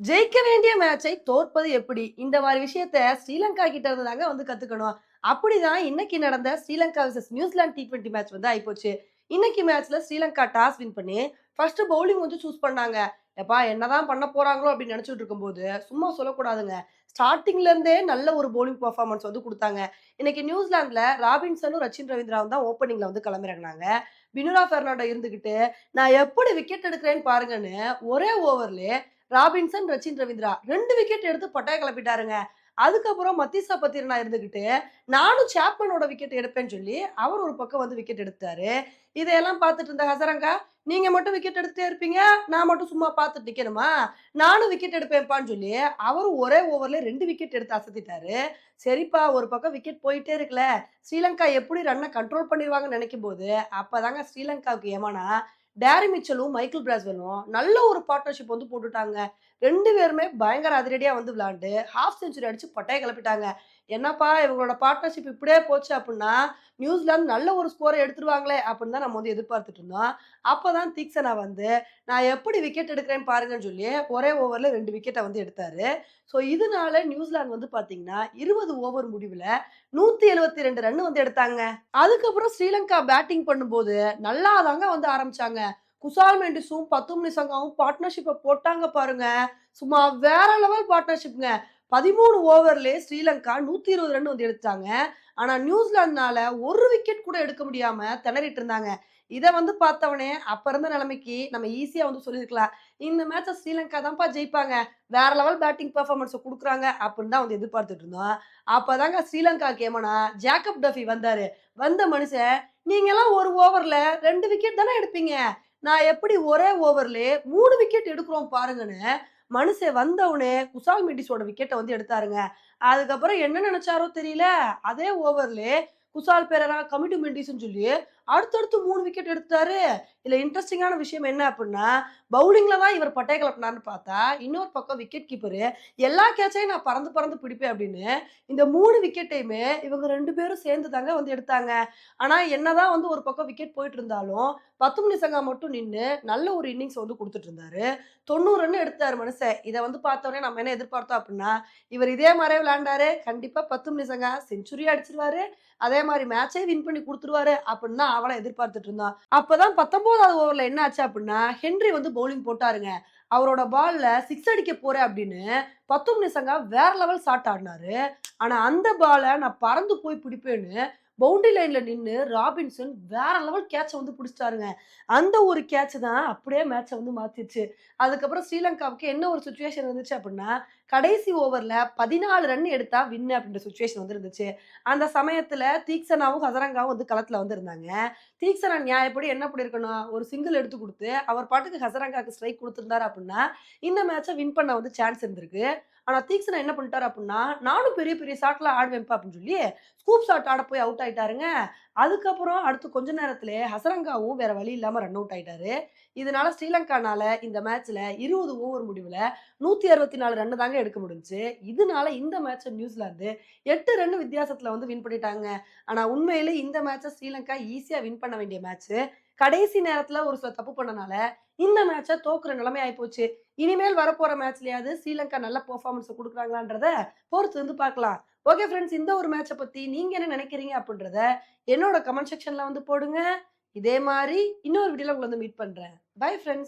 ஜெயிக்க வேண்டிய மேட்சை தோற்பது எப்படி? இந்த மாதிரி விஷயத்த ஸ்ரீலங்கா கிட்ட இருந்து தாங்க வந்து கத்துக்கணும். அப்படிதான் இன்னைக்கு நடந்த Sri Lanka versus New Zealand T twenty match வந்து ஆயிப்போச்சு. இன்னைக்கு மேட்ச்ல ஸ்ரீலங்கா டாஸ் வின் பண்ணி ஃபர்ஸ்ட் பவுலிங் வந்து சூஸ் பண்ணாங்க. எப்பா என்னதான் பண்ண போறாங்களோ அப்படின்னு நினைச்சிட்டு இருக்கும்போது சும்மா சொல்லக்கூடாதுங்க. ஸ்டார்டிங்ல இருந்தே நல்ல ஒரு பவுலிங் பர்ஃபார்மன்ஸ் வந்து கொடுத்தாங்க. இன்னைக்கு நியூசிலாந்துல ராபின்சனும் ரச்சின் ரவீந்திராவும் தான் ஓப்பனிங்ல வந்து கிளம்பிறங்கினாங்க பினுரா பெர்னாண்டோ இருந்துகிட்டு நான் எப்படி விக்கெட் எடுக்கிறேன்னு பாருங்கன்னு ஒரே ஓவர்லேயே ராபின்சன் ரச்சின் ரவீந்திரா ரெண்டு விக்கெட் எடுத்து பட்டாய கிளப்பிட்டாருங்க. அதுக்கப்புறம் மத்திசா பத்திரனா இருந்துக்கிட்டு நானும் சாப்மனோட விக்கெட் எடுப்பேன்னு சொல்லி அவர் ஒரு பக்கம் வந்து விக்கெட் எடுத்தாரு இதையெல்லாம் பார்த்துட்டு இருந்த ஹசரங்கா நீங்க மட்டும் விக்கெட் எடுத்துட்டே இருப்பீங்க நான் மட்டும் சும்மா பார்த்துட்டு நிக்கணுமா? நானும் விக்கெட் எடுப்பேன்ப்பான்னு சொல்லி அவரும் ஒரே ஓவர்ல ரெண்டு விக்கெட் எடுத்து அசத்திட்டாரு. சரிப்பா ஒரு பக்கம் விக்கெட் போயிட்டே இருக்குல்ல. ஸ்ரீலங்கா எப்படி ரன்னை கண்ட்ரோல் பண்ணிடுவாங்கன்னு நினைக்கும் போது அப்பதாங்க ஸ்ரீலங்காவுக்கு ஏமானா டேரி மிச்சலும் மைக்கேல் பிராஸ்வெலும் நல்ல ஒரு பார்ட்னர்ஷிப் வந்து போட்டுட்டாங்க. ரெண்டு பேருமே பயங்கர அதிரடியாக வந்து விளாண்டு ஹாஃப் செஞ்சுரி அடிச்சு பட்டையை கிளப்பிட்டாங்க. என்னப்பா இவங்களோட பார்ட்னர்ஷிப் இப்படியே போச்சு அப்படின்னா நியூசிலாந்து நல்ல ஒரு ஸ்கோரை எடுத்துருவாங்களே அப்படின்னு தான் நம்ம வந்து எதிர்பார்த்துட்டு இருந்தோம். அப்போதான் தீக்ஷனா வந்து நான் எப்படி விக்கெட் எடுக்கிறேன்னு பாருங்கன்னு சொல்லி ஒரே ஓவரில் ரெண்டு விக்கெட்டை வந்து எடுத்தாரு. ஸோ இதனால நியூசிலாந்து வந்து பார்த்தீங்கன்னா இருபது ஓவர் முடிவில் நூற்றி எழுபத்தி ரெண்டு ரன் வந்து எடுத்தாங்க. அதுக்கப்புறம் ஸ்ரீலங்கா பேட்டிங் பண்ணும்போது நல்லா தாங்க வந்து ஆரம்பித்தாங்க குசால் மெண்டிஸும் பத்தும் நிசங்காவும் பார்ட்னர்ஷிப்பை போட்டாங்க பாருங்க. சும்மா வேற லெவல் பார்ட்னர்ஷிப்ங்க பதிமூணு ஓவர்லேயே ஸ்ரீலங்கா நூற்றி இருபது ரன் வந்து எடுத்தாங்க ஆனால் நியூசிலாந்தினால ஒரு விக்கெட் கூட எடுக்க முடியாமல் திணறிட்டு இருந்தாங்க. இதை வந்து பார்த்தவனே அப்போ இருந்த நிலைமைக்கு நம்ம ஈஸியாக வந்து சொல்லியிருக்கலாம். இந்த மேட்சை ஸ்ரீலங்கா தான்ப்பா ஜெயிப்பாங்க. வேற லெவல் பேட்டிங் பெர்ஃபார்மன்ஸை கொடுக்குறாங்க அப்படின்னு தான் வந்து எதிர்பார்த்துட்டு இருந்தோம். அப்பதாங்க ஸ்ரீலங்கா கேமனா ஜாக்கப் டஃபி வந்தார். வந்த மனுஷன் நீங்களாம் ஒரு ஓவரில் ரெண்டு விக்கெட் தானே எடுப்பீங்க? நான் எப்படி ஒரே ஓவர்லேயே மூணு விக்கெட் எடுக்கிறோம் பாருங்கன்னு மனுஷன் வந்தவுடனே குசால் மெட்டிஸோட விக்கெட்டை வந்து எடுத்தாருங்க. அதுக்கப்புறம் என்ன நினைச்சாரோ தெரியல. அதே ஓவர்ல குசால் பேரரா கமிட்டி மெண்டிஸ்ன்னு சொல்லி அடுத்தடுத்து மூணு விக்கெட் எடுத்தாரு இதில் இன்ட்ரெஸ்டிங்கான விஷயம் என்ன அப்படின்னா பவுலிங்கில் தான் இவர் பட்டை கிளப்பினார்னு பார்த்தா இன்னொரு பக்கம் விக்கெட் கீப்பரு எல்லா கேட்சையும் நான் பறந்து பறந்து பிடிப்பேன் அப்படின்னு இந்த மூணு விக்கெட்டையுமே இவங்க ரெண்டு பேரும் சேர்ந்து தாங்க வந்து எடுத்தாங்க. ஆனால் என்னதான் வந்து ஒரு பக்கம் விக்கெட் போயிட்டு இருந்தாலும் பத்தும் நிசங்கா மட்டும் நின்று நல்ல ஒரு இன்னிங்ஸ் வந்து கொடுத்துட்டு இருந்தாரு. தொண்ணூறு ரன் எடுத்தாரு மனுஷன். இதை வந்து பார்த்தோன்னே நம்ம என்ன எதிர்பார்த்தோம் அப்படின்னா இவர் இதே மாதிரியே விளையாண்டாரு. கண்டிப்பாக பத்து நிசங்கா செஞ்சுரி அடிச்சிருவாரு. அதே மாதிரி மேட்சே வின் பண்ணி கொடுத்துருவாரு அப்படின்னு அவளை எதிர்பார்த்துட்டு இருந்தான் அப்பதான் பத்தொன்பதாவது ஓவர்ல என்ன ஆச்சு அப்படின்னா ஹென்றி வந்து பவுலிங் போட்டாருங்க. அவரோட பால்ல சிக்ஸ் அடிக்க போறேன் அப்படின்னு பத்தும் நிசங்கா வேற லெவல் ஷாட் ஆடினாரு. ஆனா அந்த பாலை நான் பறந்து போய் பிடிப்பேன்னு பவுண்டரி லைன்ல நின்று ராபின்சன் வேற லெவல் கேட்சை வந்து பிடிச்சிட்டாருங்க. அந்த ஒரு கேட்ச் தான் அப்படியே மேட்சை வந்து மாத்திடுச்சு. அதுக்கப்புறம் ஸ்ரீலங்காவுக்கு என்ன ஒரு சுச்சுவேஷன் இருந்துச்சு அப்படின்னா கடைசி ஓவர்ல பதினாலு ரன் எடுத்தா வின் அப்படின்ற சுச்சுவேஷன் வந்து இருந்துச்சு அந்த சமயத்துல தீக்ஷனாவும் ஹசரங்காவும் வந்து களத்துல வந்து இருந்தாங்க தீக்ஷனா நியாயப்படி என்ன பண்ணிருக்கணும்? ஒரு சிங்கிள் எடுத்து கொடுத்து அவர் பாட்டுக்கு ஹசரங்காவுக்கு ஸ்ட்ரைக் கொடுத்துருந்தாரு அப்படின்னா இந்த மேட்சை வின் பண்ண வந்து சான்ஸ் இருந்திருக்கு. ஆனா தீக்ஷனா என்ன பண்ணிட்டாரு அப்படின்னா நானும் பெரிய பெரிய ஷாட்லாம் ஆடுவேன்ப்பா அப்படின்னு சொல்லி ஸ்கூப் ஷாட் ஆட போய் அவுட் ஆயிட்டாருங்க. அதுக்கப்புறம் அடுத்து கொஞ்ச நேரத்தில் ஹசரங்காவும் வேற வழி இல்லாமல் ரன் அவுட் ஆயிட்டாரு. இதனால ஸ்ரீலங்கானால இந்த மேட்ச்ல இருபது ஓவர் முடிவில் நூற்றி அறுபத்தி நாலு ரன் தாங்க எடுக்க முடிஞ்சுச்சு. இதனால இந்த மேட்சை நியூசிலாந்து எட்டு ரன் வித்தியாசத்தில் வந்து வின் பண்ணிட்டாங்க. ஆனால் உண்மையிலே இந்த மேட்சை ஸ்ரீலங்கா ஈஸியாக வின் பண்ண வேண்டிய மேட்ச் கடைசி நேரத்தில் ஒரு சில தப்பு பண்ணனால இந்த மேட்சை தோக்குற நிலைமை ஆயிப்போச்சு இனிமேல் வரப்போற மேட்ச்லயாவது ஸ்ரீலங்கா நல்ல பெர்ஃபார்மன்ஸ் கொடுக்குறாங்களான்றத பொறுத்து வந்து பார்க்கலாம். ஓகே ஃப்ரெண்ட்ஸ் இந்த ஒரு மேட்சை பத்தி நீங்க என்ன நினைக்கிறீங்க அப்படின்றத என்னோட கமெண்ட் செக்ஷன்ல வந்து போடுங்க. இதே மாதிரி இன்னொரு வீடியோல உங்களை வந்து மீட் பண்றேன். Bye friends